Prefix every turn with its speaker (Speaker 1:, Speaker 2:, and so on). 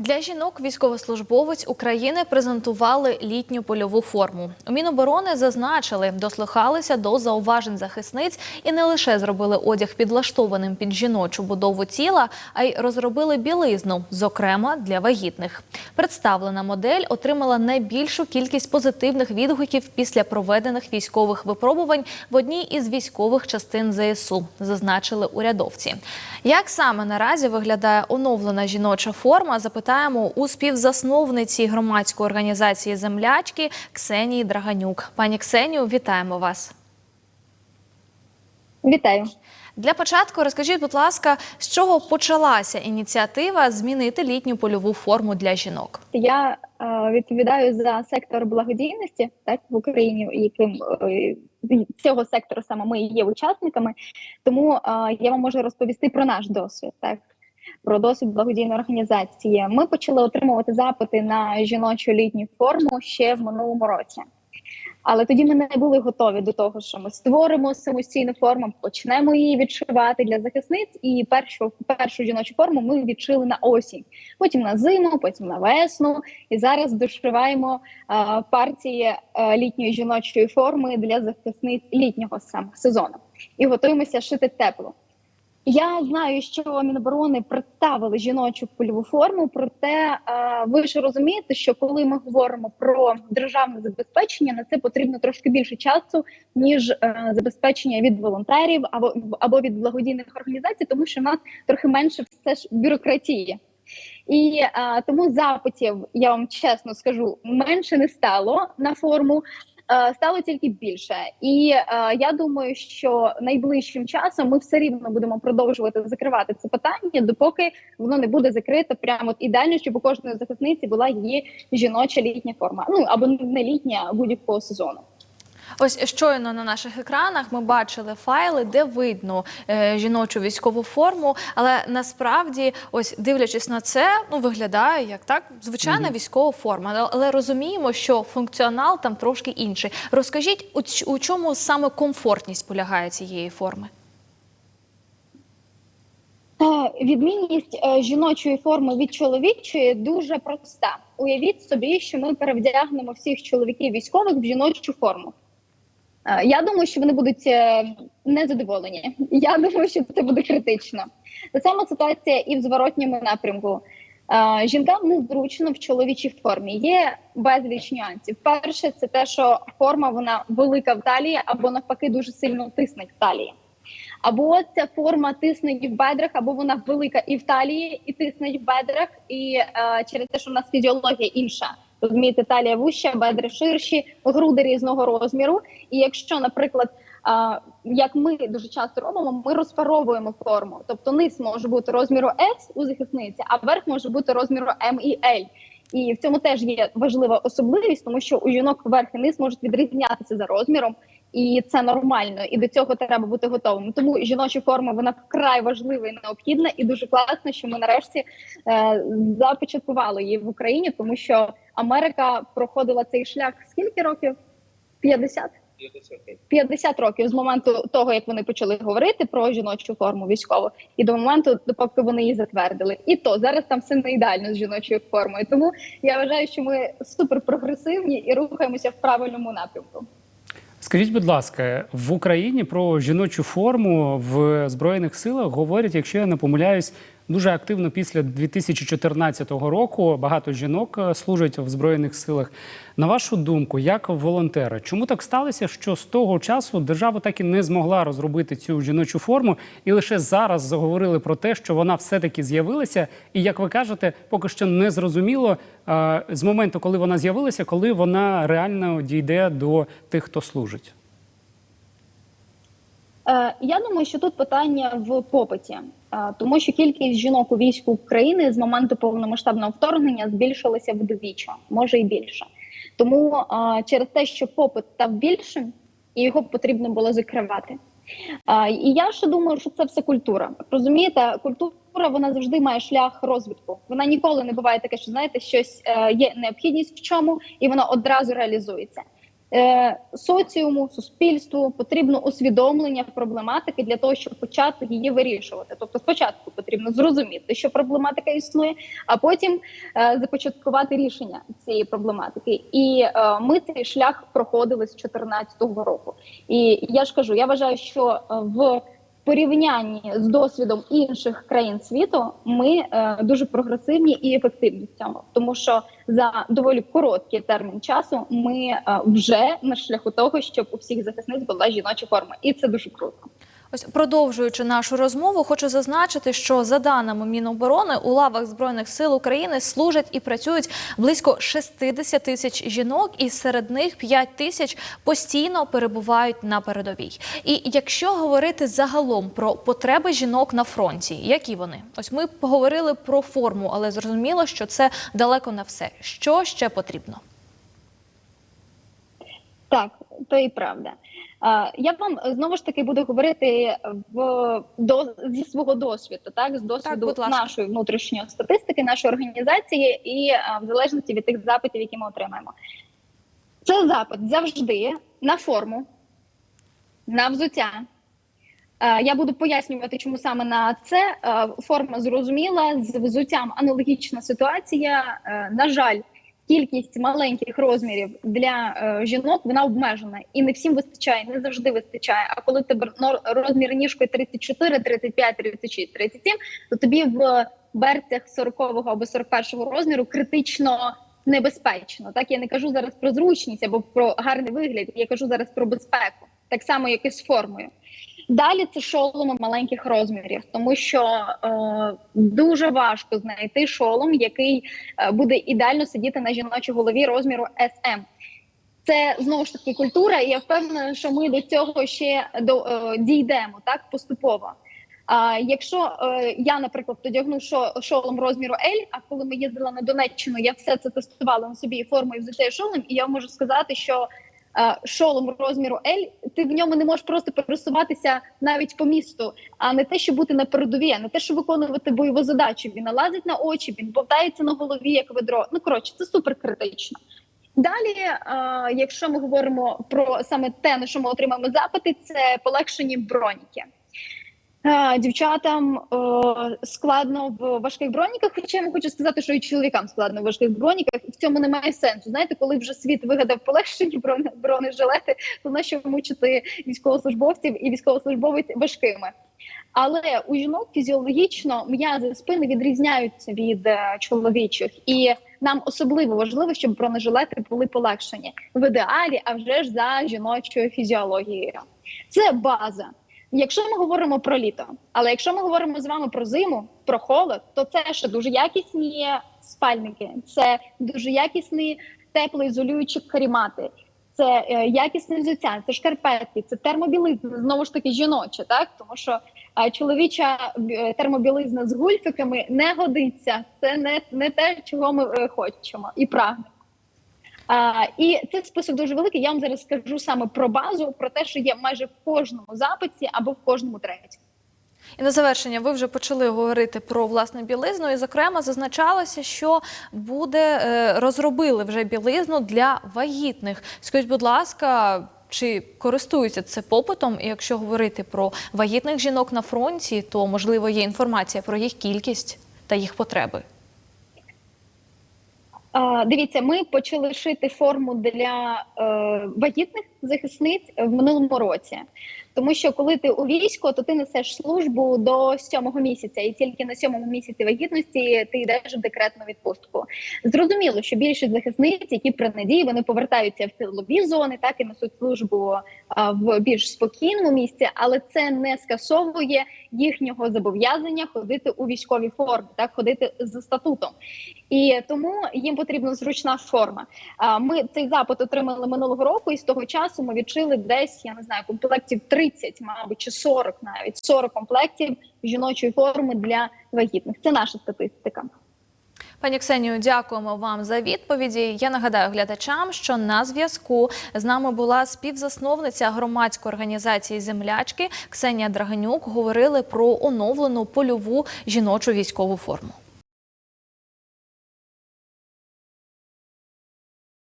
Speaker 1: Для жінок військовослужбовець України презентували літню польову форму. У Міноборони зазначили, дослухалися до зауважень захисниць і не лише зробили одяг підлаштованим під жіночу будову тіла, а й розробили білизну, зокрема для вагітних. Представлена модель отримала найбільшу кількість позитивних відгуків після проведених військових випробувань в одній із військових частин ЗСУ, зазначили урядовці. Як саме наразі виглядає оновлена жіноча форма? Запитаємо у співзасновниці громадської організації землячки Ксенії Драганюк. Пані Ксенію, вітаємо вас.
Speaker 2: Вітаю.
Speaker 1: Для початку розкажіть, будь ласка, з чого почалася ініціатива змінити літню польову форму для жінок?
Speaker 2: Я е, відповідаю за сектор благодійності так в Україні, яким е, цього сектору саме ми є учасниками. Тому е, я вам можу розповісти про наш досвід, так про досвід благодійної організації. Ми почали отримувати запити на жіночу літню форму ще в минулому році. Але тоді ми не були готові до того, що ми створимо самостійну форму, почнемо її відшивати для захисниць. І першу першу жіночу форму ми відшили на осінь, потім на зиму, потім на весну. І зараз дошиваємо а, партії а, літньої жіночої форми для захисниць літнього саме сезону і готуємося шити тепло. Я знаю, що Міноборони представили жіночу польову форму, проте е, ви ж розумієте, що коли ми говоримо про державне забезпечення, на це потрібно трошки більше часу, ніж е, забезпечення від волонтерів або або від благодійних організацій, тому що в нас трохи менше все ж бюрократії. І е, тому запитів я вам чесно скажу менше не стало на форму. Е, стало тільки більше, і е, я думаю, що найближчим часом ми все рівно будемо продовжувати закривати це питання, допоки воно не буде закрите прямо ідеально, щоб у кожної захисниці була її жіноча літня форма. Ну або не літня будь-якого сезону.
Speaker 1: Ось щойно на наших екранах ми бачили файли, де видно е, жіночу військову форму. Але насправді, ось дивлячись на це, ну виглядає як так звичайна
Speaker 3: Мгм.
Speaker 1: військова форма. Але, але розуміємо, що функціонал там трошки інший. Розкажіть, у, у чому саме комфортність полягає цієї форми?
Speaker 2: Е, Відмінність е, жіночої форми від чоловічої дуже проста. Уявіть собі, що ми перевдягнемо всіх чоловіків військових в жіночу форму. Е, Я думаю, що вони будуть е, незадоволені. Я думаю, що це буде критично. Та сама ситуація і в зворотньому напрямку. Е, Жінкам незручно в чоловічій формі. Є безліч нюансів. Перше, це те, що форма вона велика в талії, або навпаки дуже сильно тисне в талії. Або ця форма тисне і в бедрах, або вона велика і в талії, і тисне в бедрах, і е, через те, що в нас фізіологія інша. Розумієте, талія вуща, бедри ширші, груди різного розміру. І якщо, наприклад, а, як ми дуже часто робимо, ми розпаровуємо форму. Тобто низ може бути розміру S у захисниці, а верх може бути розміру M і L. І в цьому теж є важлива особливість, тому що у жінок верх і низ можуть відрізнятися за розміром, і це нормально. І до цього треба бути готовим. Тому жіноча форма вона вкрай важлива і необхідна, і дуже класно, що ми нарешті е, започаткували її в Україні, тому що Америка проходила цей шлях скільки років? 50? 50 років з моменту того, як вони почали говорити про жіночу форму військову, і до моменту, допоки вони її затвердили. І то зараз там все не ідеально з жіночою формою. Тому я вважаю, що ми супер прогресивні і рухаємося в правильному напрямку.
Speaker 3: Скажіть, будь ласка, в Україні про жіночу форму в Збройних силах говорять, якщо я не помиляюсь, дуже активно після 2014 року. Багато жінок е, служать в Збройних силах. На вашу думку, як волонтери, чому так сталося, що з того часу держава так і не змогла розробити цю жіночу форму, і лише зараз заговорили про те, що вона все-таки з'явилася, і як ви кажете, поки що не зрозуміло е, з моменту, коли вона з'явилася, коли вона реально дійде до тих, хто служить.
Speaker 2: Е, Я думаю, що тут питання в попиті, е, тому що кількість жінок у війську України з моменту повномасштабного вторгнення збільшилася вдвічі, може і більше. Тому е, через те, що попит став більшим, і його потрібно було закривати. І я ще думаю, що це все культура. Розумієте, культура вона завжди має шлях розвитку. Вона ніколи не буває таке, що знаєте, щось є необхідність в чому, і воно одразу реалізується. Е, соціуму, суспільству потрібно усвідомлення проблематики для того, щоб почати її вирішувати. Тобто, спочатку потрібно зрозуміти, що проблематика існує, а потім е, започаткувати рішення цієї проблематики. І е, ми цей шлях проходили з 2014 року. І я ж кажу, я вважаю, що в порівнянні з досвідом інших країн світу ми е, дуже прогресивні і ефективні в цьому, тому що за доволі короткий термін часу ми е, вже на шляху того, щоб у всіх захисниць була жіноча форма, і це дуже круто.
Speaker 1: Ось продовжуючи нашу розмову, хочу зазначити, що за даними Міноборони у лавах збройних сил України служать і працюють близько 60 тисяч жінок, і серед них 5 тисяч постійно перебувають на передовій. І якщо говорити загалом про потреби жінок на фронті, які вони? Ось ми поговорили про форму, але зрозуміло, що це далеко не все. Що ще потрібно?
Speaker 2: Так, то і правда. Я вам знову ж таки буду говорити в до зі свого досвіду, так з досвіду
Speaker 1: ласка.
Speaker 2: нашої внутрішньої статистики, нашої організації, і в залежності від тих запитів, які ми отримаємо. Це запит завжди на форму, на взуття. Я буду пояснювати, чому саме на це форма зрозуміла з взуттям аналогічна ситуація. На жаль, кількість маленьких розмірів для е, жінок вона обмежена і не всім вистачає, не завжди вистачає. А коли тебе розмір ніжкою 34, 35, 36, 37, то тобі в берцях 40 або 41-го розміру критично небезпечно. Так я не кажу зараз про зручність або про гарний вигляд. Я кажу зараз про безпеку, так само як і з формою. Далі це шоломи маленьких розмірів, тому що е, дуже важко знайти шолом, який е, буде ідеально сидіти на жіночій голові розміру SM. Це знову ж таки культура, і я впевнена, що ми до цього ще до, е, дійдемо так поступово. А якщо е, я, наприклад, одягну шо, шолом розміру L, а коли ми їздили на Донеччину, я все це тестувала на собі і форму і взуття шолом, і я можу сказати, що шолом розміру L, ти в ньому не можеш просто пересуватися навіть по місту, а не те, що бути на передовій, а не те, що виконувати бойову задачу. Він налазить на очі, він повтається на голові як ведро. Ну коротше, це супер критично. Далі, е, якщо ми говоримо про саме те, на що ми отримаємо запити, це полегшені броніки. Дівчатам складно в важких броніках, хоча я вам хочу сказати, що і чоловікам складно в важких броніках, і в цьому немає сенсу. Знаєте, коли вже світ вигадав полегшені бронежилети, то на що мучити військовослужбовців і військовослужбовець важкими. Але у жінок фізіологічно м'язи спини відрізняються від е, чоловічих, і нам особливо важливо, щоб бронежилети були полегшені в ідеалі, а вже ж за жіночою фізіологією. Це база. Якщо ми говоримо про літо, але якщо ми говоримо з вами про зиму, про холод, то це ще дуже якісні спальники, це дуже якісні теплоізолюючі карімати, це е, якісне взуття, це шкарпетки, це термобілизна, знову ж таки жіноча, так тому що е, чоловіча е, термобілизна з гульфиками не годиться. Це не, не те, чого ми е, хочемо і прагнемо. А, і цей список дуже великий. Я вам зараз скажу саме про базу, про те, що є майже в кожному запиті або в кожному третьому.
Speaker 1: І на завершення ви вже почали говорити про власне білизну, і зокрема зазначалося, що буде е, розробили вже білизну для вагітних. Скажіть, будь ласка, чи користуються це попитом? І якщо говорити про вагітних жінок на фронті, то можливо є інформація про їх кількість та їх потреби.
Speaker 2: Дивіться, ми почали шити форму для е, вагітних захисниць в минулому році. Тому що коли ти у війську, то ти несеш службу до сьомого місяця, і тільки на сьомому місяці вагітності ти йдеш в декретну відпустку. Зрозуміло, що більшість захисниць, які при надії, вони повертаються в тилові зони, так і несуть службу в більш спокійному місці, але це не скасовує їхнього зобов'язання ходити у військовій формі, так ходити за статутом. І тому їм потрібна зручна форма. Ми цей запит отримали минулого року, і з того часу ми відшили десь, я не знаю, комплектів 30, мабуть, чи 40 навіть 40 комплектів жіночої форми для вагітних. Це наша статистика.
Speaker 1: Пані Ксенію, дякуємо вам за відповіді. Я нагадаю глядачам, що на зв'язку з нами була співзасновниця громадської організації Землячки Ксенія Драганюк. Говорили про оновлену польову жіночу військову форму.